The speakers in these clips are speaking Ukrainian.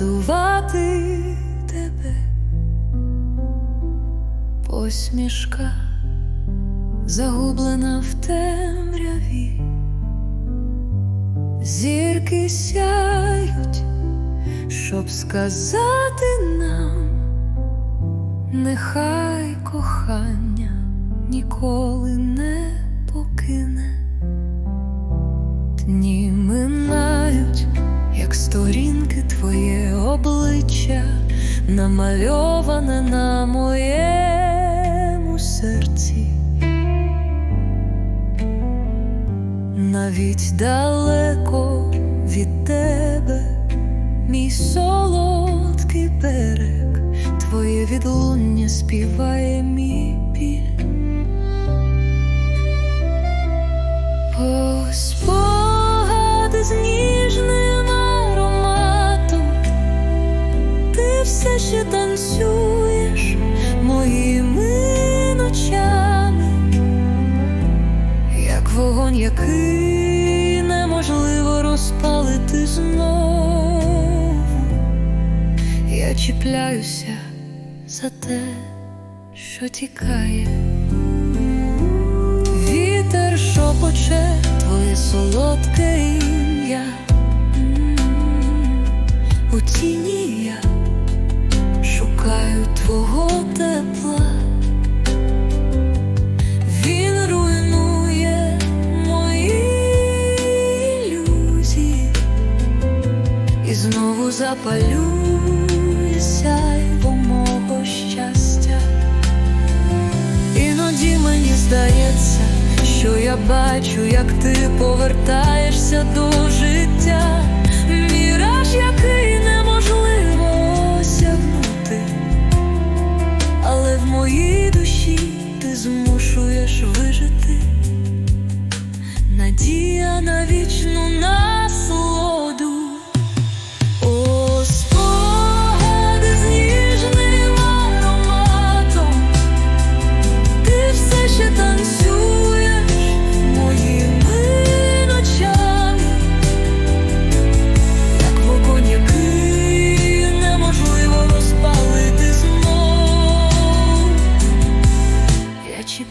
згадувати тебе, посмішка загублена в темряві, зірки сяють, щоб сказати нам, нехай кохання ніколи не покине. Дні минають, як сторінки твоє обличчя, намальоване на моєму серці. Навіть далеко від тебе, мій солодкий берег, твоє відлуння співає мій біль. Який неможливо розпалити знову. Я чіпляюся за те, що тікає. Вітер шопоче твоє солодке ім'я. У тіні я шукаю твого запалює сяйво мого щастя. Іноді мені здається, що я бачу, як ти повертаєшся до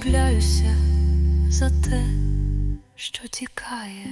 чіпляюся за те, що тікає.